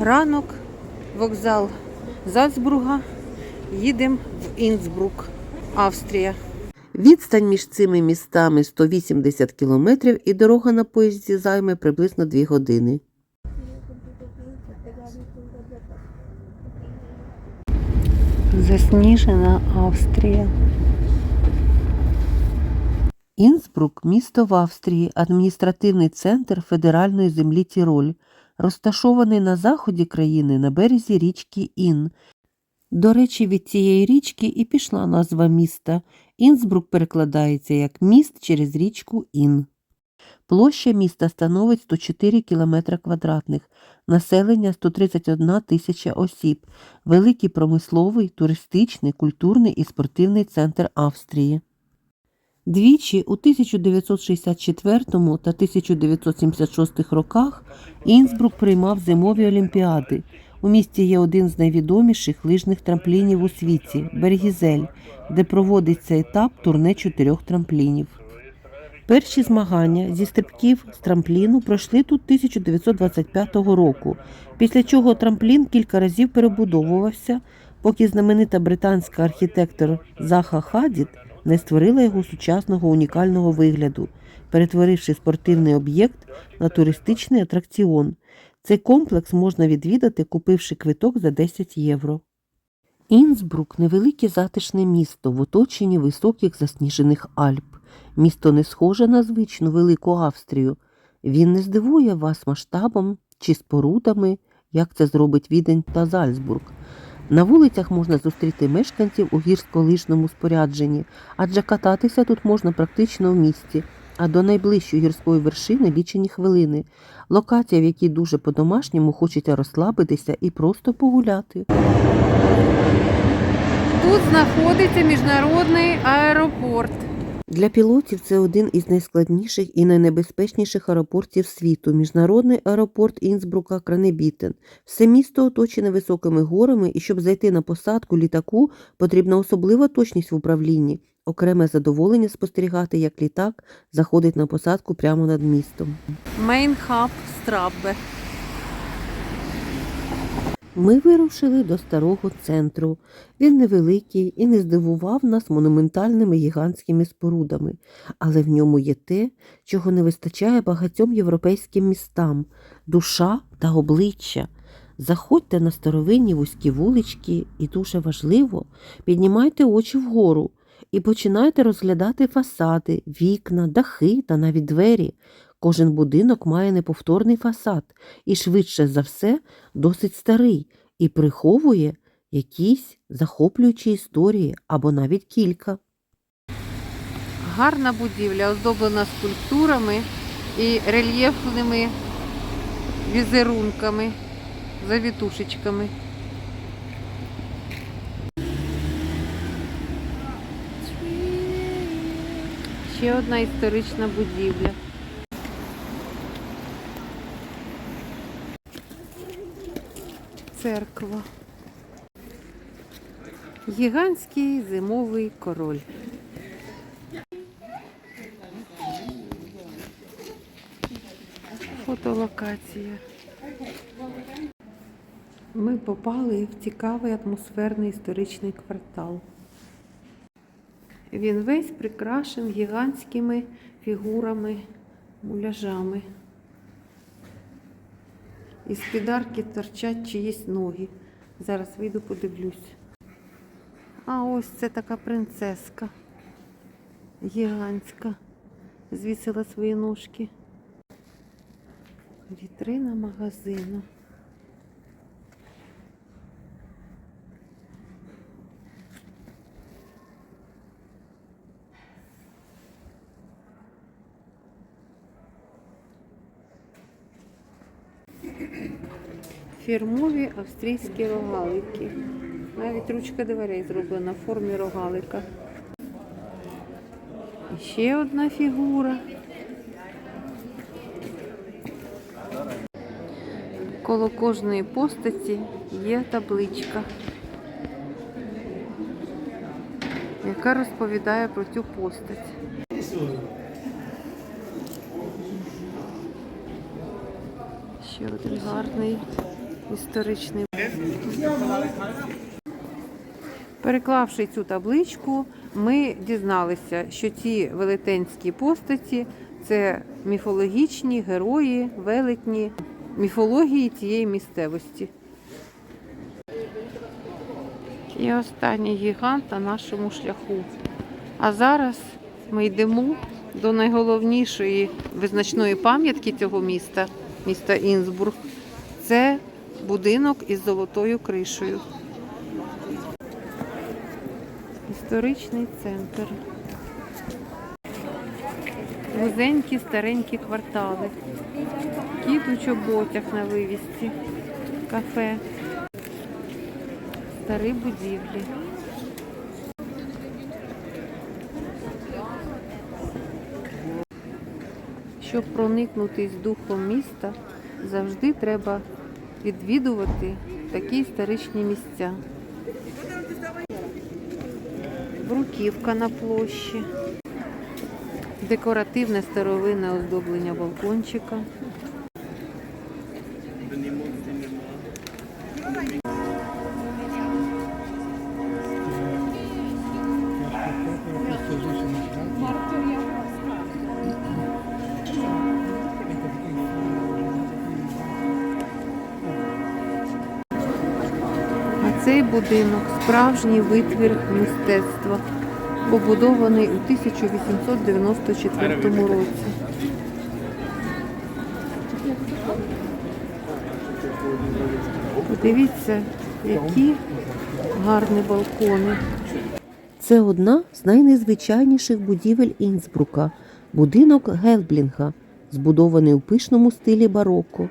Ранок, вокзал Зальцбурга. Їдемо в Інсбрук, Австрія. Відстань між цими містами 180 кілометрів і дорога на поїзді займе приблизно 2 години. Засніжена Австрія. Інсбрук місто в Австрії, адміністративний центр федеральної землі Тіроль, розташований на заході країни на березі річки Ін. До речі, від цієї річки і пішла назва міста. Інсбрук перекладається як міст через річку Ін. Площа міста становить 104 км квадратних, населення 131 тисяча осіб, великий промисловий, туристичний, культурний і спортивний центр Австрії. Двічі у 1964 та 1976 роках Інсбрук приймав зимові олімпіади. У місті є один з найвідоміших лижних трамплінів у світі Бергізель, де проводиться етап турне чотирьох трамплінів. Перші змагання зі стрибків з трампліну пройшли тут 1925 року, після чого трамплін кілька разів перебудовувався, поки знаменита британська архітектор Заха Хадід не створила його сучасного унікального вигляду, перетворивши спортивний об'єкт на туристичний атракціон. Цей комплекс можна відвідати, купивши квиток за 10 євро. Інсбрук невелике затишне місто в оточенні високих засніжених Альп. Місто не схоже на звичну велику Австрію. Він не здивує вас масштабом чи спорудами, як це зробить Відень та Зальцбург. На вулицях можна зустріти мешканців у гірськолижному спорядженні, адже кататися тут можна практично в місті, а до найближчої гірської вершини лічені хвилини. Локація, в якій дуже по-домашньому хочеться розслабитися і просто погуляти. Тут знаходиться міжнародний аеропорт. Для пілотів це один із найскладніших і найнебезпечніших аеропортів світу міжнародний аеропорт Інсбрука Кранебітен. Все місто оточене високими горами, і щоб зайти на посадку літаку, потрібна особлива точність в управлінні. Окреме задоволення спостерігати, як літак заходить на посадку прямо над містом. Мейнхаб Страббе. Ми вирушили до старого центру. Він невеликий і не здивував нас монументальними гігантськими спорудами, але в ньому є те, чого не вистачає багатьом європейським містам душа та обличчя. Заходьте на старовинні вузькі вулички і дуже важливо, піднімайте очі вгору і починайте розглядати фасади, вікна, дахи та навіть двері. Кожен будинок має неповторний фасад і швидше за все досить старий і приховує якісь захоплюючі історії або навіть кілька. Гарна будівля, оздоблена скульптурами і рельєфними візерунками, завітушечками. Ще одна історична будівля. Церква. Гігантський зимовий король. Фотолокація. Ми попали в цікавий атмосферний історичний квартал. Він весь прикрашен гігантськими фігурами, муляжами. Із підарки торчать чиїсь ноги. Зараз вийду подивлюсь. А ось це така принцеска гігантська. Звісила свої ножки. Вітрина магазину. Фірмові австрійські рогалики. Навіть ручка дверей зроблена в формі рогалика. І ще одна фігура. Коло кожної постаті є табличка, яка розповідає про цю постать. Ще один гарний Історичний. Переклавши цю табличку, ми дізналися, що ці велетенські постаті це міфологічні герої, велетні міфології цієї місцевості. І останній гігант на нашому шляху. А зараз ми йдемо до найголовнішої визначної пам'ятки цього міста, міста Інсбург. Це будинок із золотою кришею. Історичний центр. Вузенькі старенькі квартали. Кіт у чоботях на вивісці. Кафе. Старі будівлі. Щоб проникнутись духом міста, завжди треба відвідувати такі історичні місця. Бруківка на площі, декоративне старовинне оздоблення балкончика. Цей будинок справжній витвір мистецтва, побудований у 1894 році. Подивіться, які гарні балкони. Це одна з найнезвичайніших будівель Інсбрука будинок Гелблінга, збудований у пишному стилі бароко,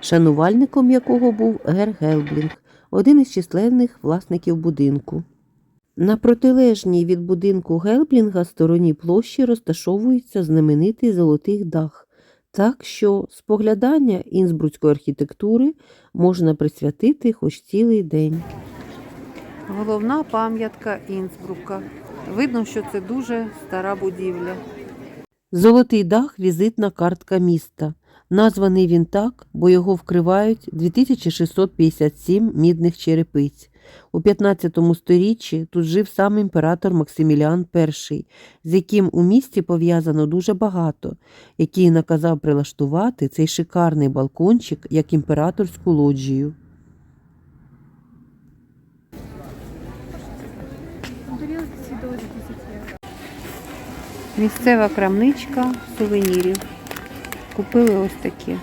шанувальником якого був Гер Гелблінг, один із численних власників будинку. На протилежній від будинку Гелблінга стороні площі розташовується знаменитий золотий дах, так що споглядання інсбруцької архітектури можна присвятити хоч цілий день. Головна пам'ятка Інсбрука. Видно, що це дуже стара будівля. Золотий дах візитна картка міста. Названий він так, бо його вкривають 2657 мідних черепиць. У 15 сторіччі тут жив сам імператор Максиміліан І, з яким у місті пов'язано дуже багато, який наказав прилаштувати цей шикарний балкончик як імператорську лоджію. Місцева крамничка сувенірів. Купили ось такі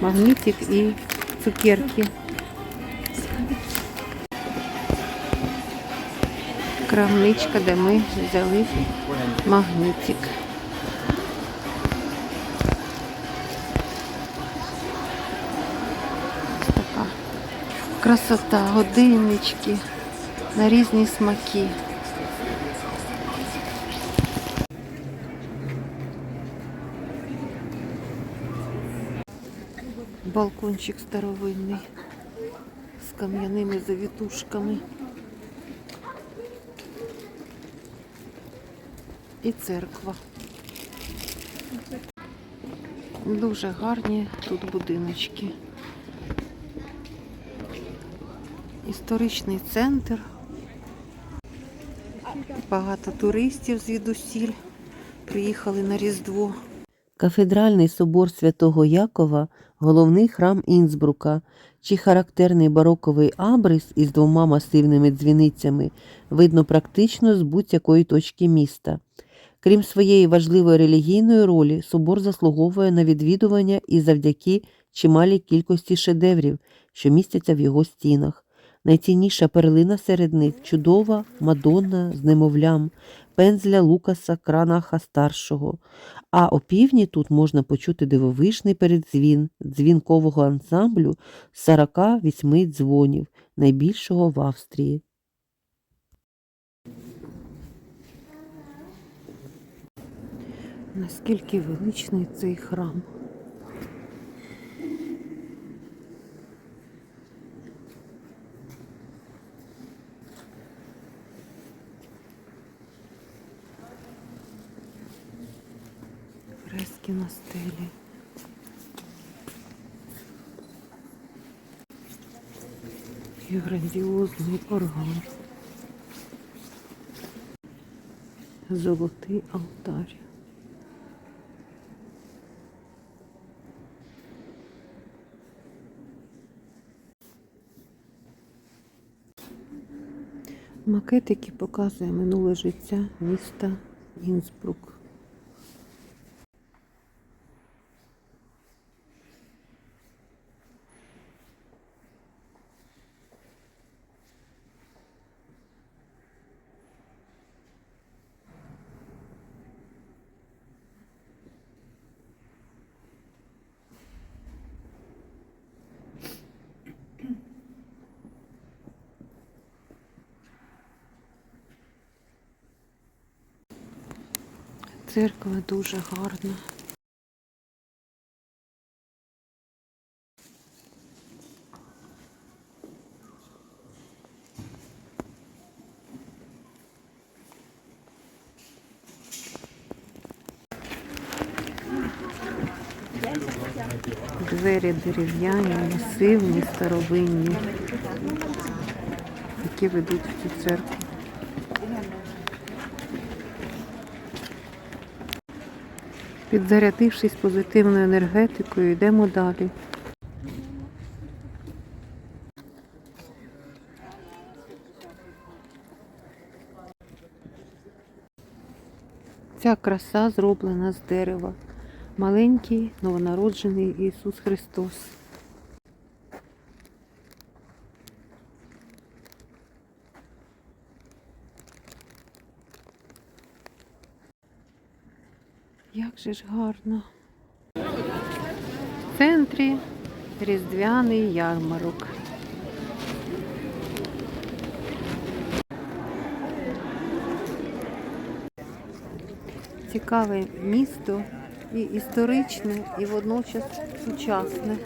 магнітик і цукерки. Крамничка, де ми взяли магнітик. Така красота, годиннички на різні смаки. Балкончик старовинний з кам'яними завітушками. І церква. Дуже гарні тут будиночки. Історичний центр. Багато туристів звідусіль приїхали на Різдво. Кафедральний собор святого Якова головний храм Інсбрука, чи характерний бароковий абрис із двома масивними дзвіницями видно практично з будь-якої точки міста. Крім своєї важливої релігійної ролі, собор заслуговує на відвідування і завдяки чималій кількості шедеврів, що містяться в його стінах. Найцінніша перлина серед них чудова Мадонна з немовлям, пензля Лукаса Кранаха старшого. А опівдні тут можна почути дивовижний передзвін дзвінкового ансамблю з 48 дзвонів, найбільшого в Австрії. Наскільки величний цей храм. Фрески на стелі. Який грандіозний орган. Золотий алтар. Макет, який показує минуле життя міста Інсбрук. Церква дуже гарна. Двері дерев'яні, масивні, старовинні, які ведуть в цю церкву. Підзарядившись позитивною енергетикою, йдемо далі. Ця краса зроблена з дерева. Маленький новонароджений Ісус Христос. Як же ж гарно. В центрі різдвяний ярмарок. Цікаве місто і історичне, і водночас сучасне.